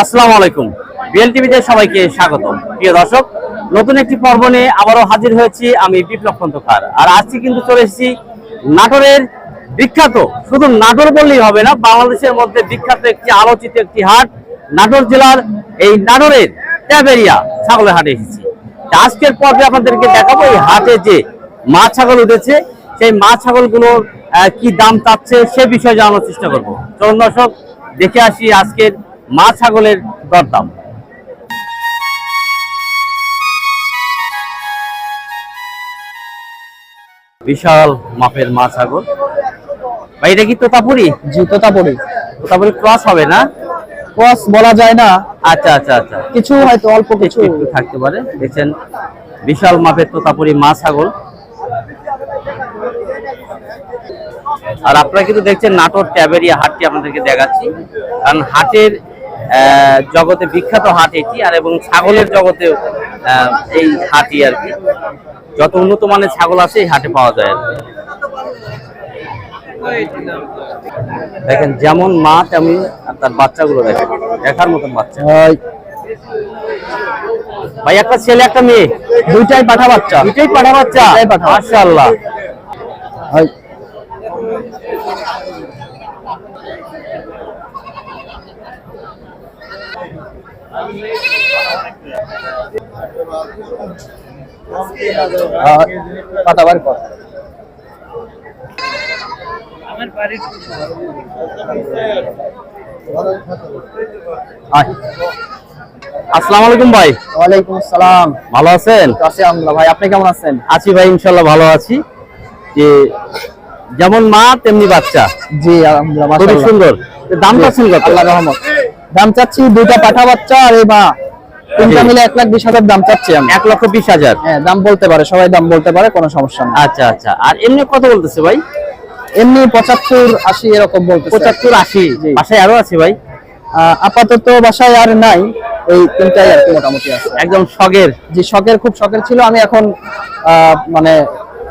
আসসালামু আলাইকুম। বিএল টিভিতে সবাইকে স্বাগত প্রিয় দর্শক, নতুন একটি পর্ব নিয়ে আবারও হাজির হয়েছি আমি বিপ্লব খন্দকার। আর আজকে কিন্তু চলে এসেছি নাটোরের বিখ্যাত, শুধু নাটোর বললেই হবে না, বাংলাদেশের মধ্যে বিখ্যাত একটি আলোচিত একটি হাট, নাটোর জেলার এই নাটোরের ট্যাবেরিয়া ছাগলের হাটে এসেছি। আজকের পর্বে আপনাদেরকে দেখাবো এই হাটে যে মা ছাগল উঠেছে, সেই মা ছাগলগুলোর কি দাম চাচ্ছে সে বিষয়ে জানানোর চেষ্টা করব। চলুন দর্শক দেখে আসি আজকের মা ছাগলের দরদাম। বিশাল মাপের মা ছাগল। ভাই এটা কি তোতাপুরি? জি তোতাপুরি। তোতাপুরি ক্রস হবে না? ক্রস বলা যায় না। আচ্ছা আচ্ছা আচ্ছা। কিছু হয়তো অল্প কিছু। একটু থাকতে পারে। দেখছেন বিশাল মাপের তোতাপুরি মা ছাগল। আর আপনারা কিন্তু দেখছেন নাটোর ট্যাবেরিয়া হাটটি আপনাদেরকে দেখাচ্ছি। কারণ হাটের জগতে বিখ্যাত হাট এটি আর এবং ছাগলের জগতেও এই হাটই আর কি। যত উন্নত মানের ছাগল আছে এই হাটে পাওয়া যায় দেখেন যেমন মা তেমনি তার বাচ্চাগুলো দেখেন। দেখার মতন বাচ্চা। ভাই একটা ছেলে একটা মেয়ে? দুইটাই পাঠা বাচ্চা? দুইটাই পাঠা বাচ্চা। মাশাআল্লাহ। ওই। কর আসসালামু আলাইকুম ভাই। ওয়ালাইকুম আসসালাম। ভালো আছেন? কাছে আমরা ভাই আপনি কেমন আছেন? আছি ভাই ইনশাল্লাহ ভালো আছি। যে যেমন মা তেমনি বাচ্চা। জি খুবই সুন্দর। দাম পাচ্ছেন কত আল্লাহ রহমত। দাম চাচ্ছি দুইটা পাঠা বাচ্চা আর এই মা। তিনটা মিলে এক লাখ বিশ হাজার দাম চাচ্ছি আমি। এক লক্ষ বিশ হাজার। হ্যাঁ দাম বলতে পারে সবাই দাম বলতে পারে কোনো সমস্যা নেই। আচ্ছা আচ্ছা। আর এমনি কত বলতেছে ভাই? এমনি পঁচাত্তর আশি এরকম বলতে পঁচাত্তর আশি। বাসায় আরও আছে ভাই? আপাতত বাসায় আর নাই। এই তিনটাই আর কি মোটামুটি আছে। একদম শখের। যে শখের খুব শখের ছিল। আমি এখন আহ, মানে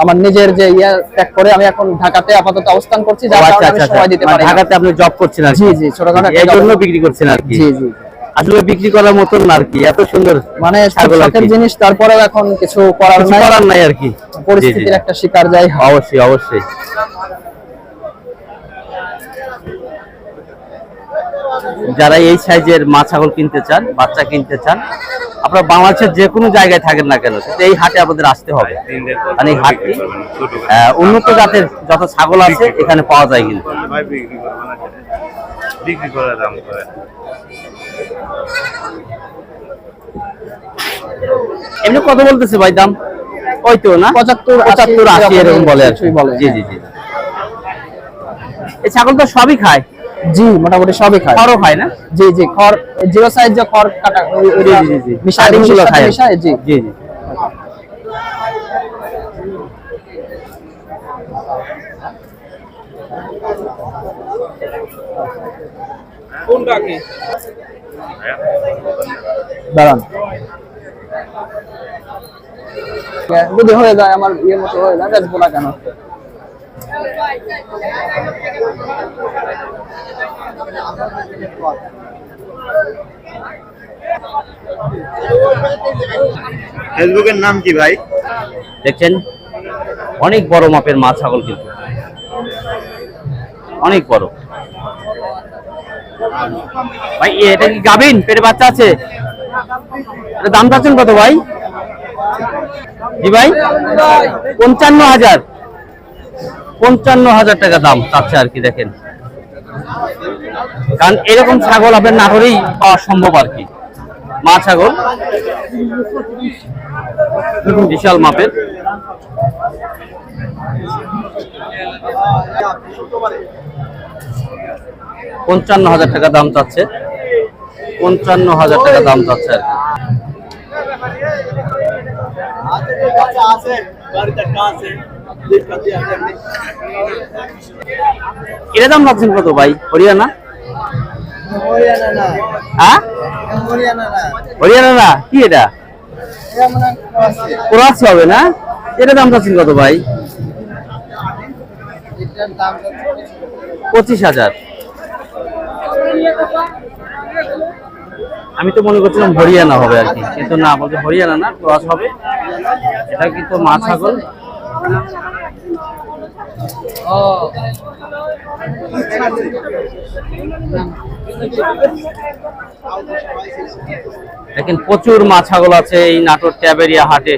আমার নিজের যে ইয়া ত্যাগ করে আমি এখন ঢাকাতে আপাতত অবস্থান করছি যার আচ্ছা কারণে আমি আচ্ছা। সময়। দিতে পারি ঢাকাতে আপনি জব করছেন আর জি জি ছোটখাটো এর জন্য বিক্রি করছেন আর কি। জি জি আসলে বিক্রি করার মতন না আর কি এত সুন্দর মানে শখের জিনিস তারপরেও এখন কিছু করার নাই। করার নাই আর কি। পরিস্থিতির একটা শিকার যাই। অবশ্যই অবশ্যই। যারা এই সাইজের মা ছাগল কিনতে চান বাচ্চা কিনতে চান আপনারা বাংলাদেশের যে কোনো জায়গায় থাকেন না কেন এই হাটে আপনাদের আসতে হবে। কারণ এই হাটটি উন্নত জাতের যত ছাগল আছে এখানে পাওয়া যায় কিন্তু। বিক্রি দাম করে এমনি কত বলতেছে ভাই দাম ওই তো না? পঁচাত্তর পঁচাত্তর আশি এরকম বলে আর কি। বলে জি জি জি। এই ছাগল তো সবই খায়? জি মোটামুটি সবই খায়। খড়ও খায় না? জি জি খড় জিরো সাইজ যে খড় কাটা জি জি জি মিশায়গুলো খায়। মিশায় জি। জি জি। দাঁড়ান। যদি হয়ে যায় আমার ইয়ে মতো হয়ে যায় বেচবো না কেন? ফেসবুকের নাম কি ভাই? দেখছেন? অনেক বড় মাপের মা ছাগল কিন্তু। অনেক বড়। ভাই এটা কি গাবিন পেটে বাচ্চা আছে? এটা দাম চাচ্ছেন কত ভাই? জি ভাই? পঞ্চান্ন হাজার। পঞ্চান্ন হাজার টাকা দাম চাচ্ছে আর কি, দেখেন। কারণ এরকম ছাগল আপনার নাটোরেই পাওয়া সম্ভব আর কি। মা ছাগল। বিশাল মাপের। পঞ্চান্ন হাজার টাকা দাম চাচ্ছে। পঞ্চান্ন হাজার টাকা দাম চাচ্ছে আর কি। এটা দাম চাচ্ছেন কত ভাই? হরিয়ানা? হ্যাঁ? হরিয়ানা কি এটা? হবে না? এটা দাম কত ভাই? পঁচিশ হাজার। আমি তো মনে করছিলাম হরিয়ানা হবে আর কি, কিন্তু না, বলতে হরিয়ানা না ক্রস হবে। এটা কিন্তু মা ছাগল। দেখেন প্রচুর মা ছাগল আছে এই নাটোর ট্যাবেরিয়া হাটে।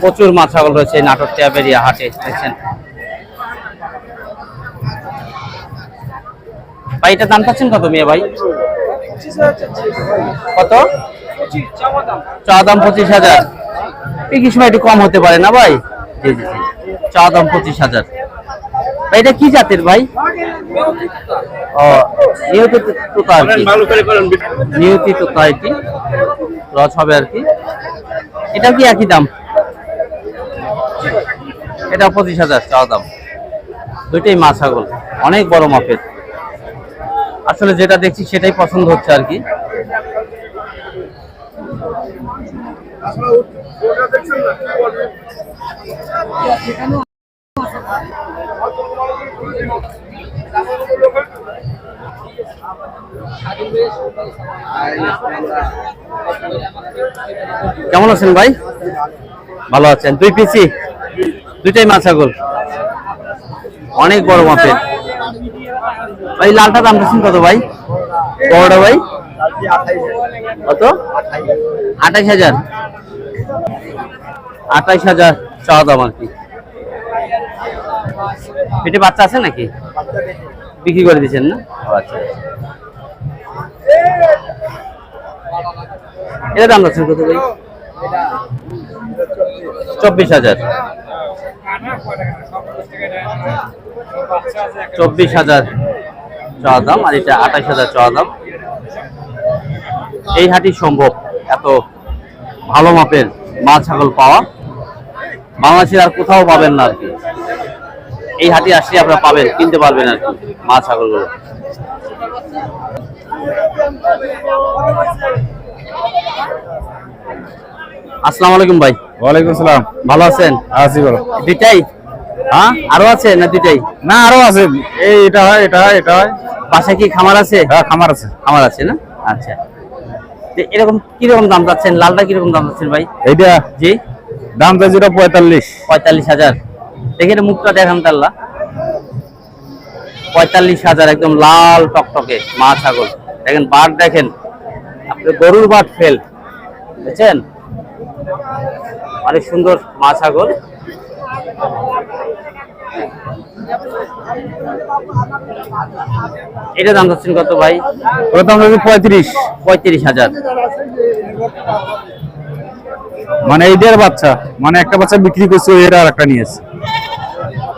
প্রচুর মা ছাগল রয়েছে এই নাটোর ট্যাবেরিয়া হাটে, দেখছেন? ভাই এটা দাম পাচ্ছেন কত মেয়ে ভাই? কত? চা দাম পঁচিশ হাজার। এই সময় একটু কম হতে পারে না ভাই? জি জি চা দাম পঁচিশ হাজার। এটা কি জাতের ভাই? ও হবে আর কি। এটা কি একই দাম? এটা পঁচিশ হাজার দাম। অনেক বড় মাপের। আসলে যেটা দেখছি সেটাই পছন্দ হচ্ছে আর কি। কেমন আছেন ভাই? ভালো আছেন। দুই পিসি? দুইটাই মাছ অনেক বড় মাপের। ভাই, লালটা দাম দিচ্ছেন কত ভাই? বড়টা ভাই? কত? আঠাইশ হাজার। আঠাইশ হাজার চাওয়া দাম আর কি। পেটে বাচ্চা আছে নাকি? বিক্রি করে দিচ্ছেন না? আচ্ছা এটা দাম রাখছেন কত ভাই? চব্বিশ হাজার। চব্বিশ হাজার। চাওয়া দাম আর এটা আঠাশ হাজার চাওয়া দাম। এই হাটি সম্ভব এত ভালো মাপের মাছ ছাগল পাওয়া। বাংলাদেশের আর কোথাও পাবেন না আর কি। এই হাটি আসলে আপনারা পাবেন কিনতে পারবেন আর কি মাছ ছাগলগুলো। আসসালামু আলাইকুম ভাই। ওয়ালাইকুম আসসালাম। ভালো আছেন? আছি বলো দুইটাই হ্যাঁ আরও আছে না দুইটাই না আরও আছে। এই এটা হয় এটা হয় এটা হয়। বাসায় কি খামার আছে? হ্যাঁ খামার আছে। খামার আছে না? আচ্ছা। এরকম কীরকম দাম চাচ্ছেন? লালটা কীরকম দাম চাচ্ছেন ভাই? এইটা জি? দাম যেটা পঁয়তাল্লিশ। পঁয়তাল্লিশ হাজার। দেখেন মুখটা দেখান তাল্লা। পঁয়তাল্লিশ হাজার একদম লাল টকটকে মা ছাগল। দেখেন বাট দেখেন। আপনি গরুর বাট ফেল। বুঝছেন অনেক সুন্দর মা ছাগল। এটা দাম চাচ্ছেন কত ভাই? ওর দাম হচ্ছে পঁয়ত্রিশ। পঁয়ত্রিশ হাজার। মানে এইটার বাচ্চা মানে একটা বাচ্চা বিক্রি করছে এরা আর একটা নিয়েছে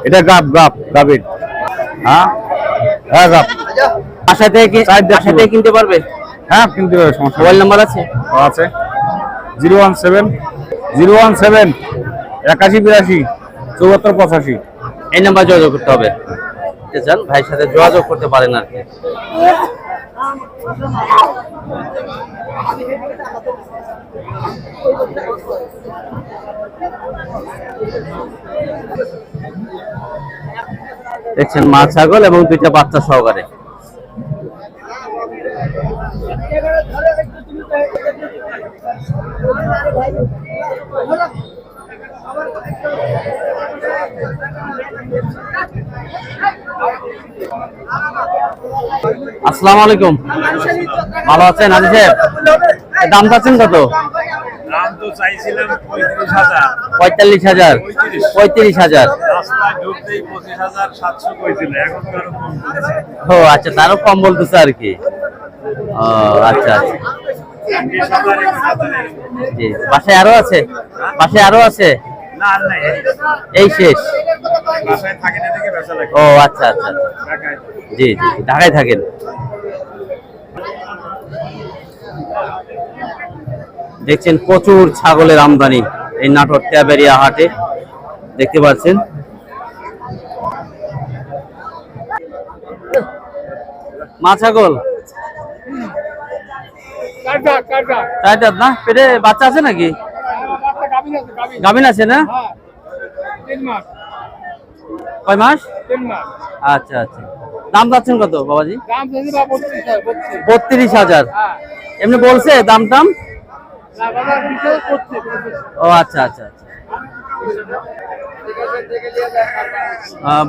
এটা গাপ গাপ গাবের। হ্যাঁ? হ্যাঁ গাপ বাসা থেকে বাসা থেকে কিনতে পারবে? হ্যাঁ কিনতে পারবে সমস্যা মোবাইল নাম্বার আছে? ও আছে। Zero one seven zero one seven একাশি বিরাশি চৌহাত্তর পঁচাশি। এই নাম্বার যোগাযোগ করতে হবে। চান ভাইয়ের সাথে যোগাযোগ করতে পারেন আর কি। দেখছেন মা ছাগল এবং দুইটা বাচ্চা সহকারে। আসসালামু আলাইকুম। ভালো আছেন আজি সাহেব? দাম চাচ্ছেন কত? দাম তো চাইছিলাম পঁয়ত্রিশ হাজার। পঁয়তাল্লিশ হাজার। পঁয়ত্রিশ। হাজার। ও আচ্ছা তারও কম বলতেছে আর কি। ও আচ্ছা আচ্ছা। জি বাসায় আরও আছে? বাসায় আরও আছে? এই শেষ। ও আচ্ছা আচ্ছা আচ্ছা। জি জি ঢাকায় থাকেন। দেখছেন প্রচুর ছাগলের আমদানি এই নাটোর ট্যাবেরিয়া হাটে। দেখতে পাচ্ছেন। মা ছাগল? না? পেটে বাচ্চা আছে নাকি? গাভিন আছে না? হ্যাঁ। তিন মাস। কয় মাস? আচ্ছা আচ্ছা। দাম যাচ্ছেন কত বাবাজি? বত্রিশ হাজার হ্যাঁ। এমনি বলছে দাম টাম? ও আচ্ছা আচ্ছা আচ্ছা।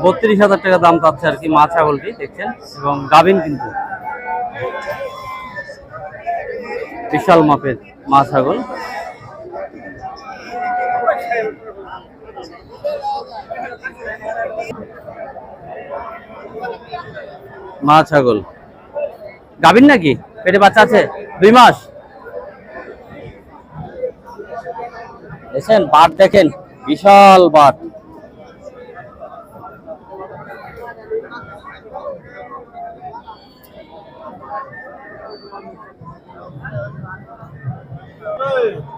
বত্রিশ হাজার টাকা দাম চাচ্ছে আর কি মা ছাগলটি দেখছেন? এবং গাভিন কিন্তু। বিশাল মাপের মা ছাগল। মা ছাগল। গাভিন নাকি? পেটে বাচ্চা আছে? দুই মাস। দেখছেন বাট দেখেন, বিশাল বাট।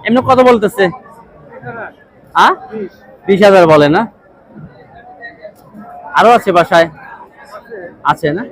এমনি কত বলতেছে? হ্যাঁ বিশ হাজার বলে না? আরও আছে বাসায়? আছে না?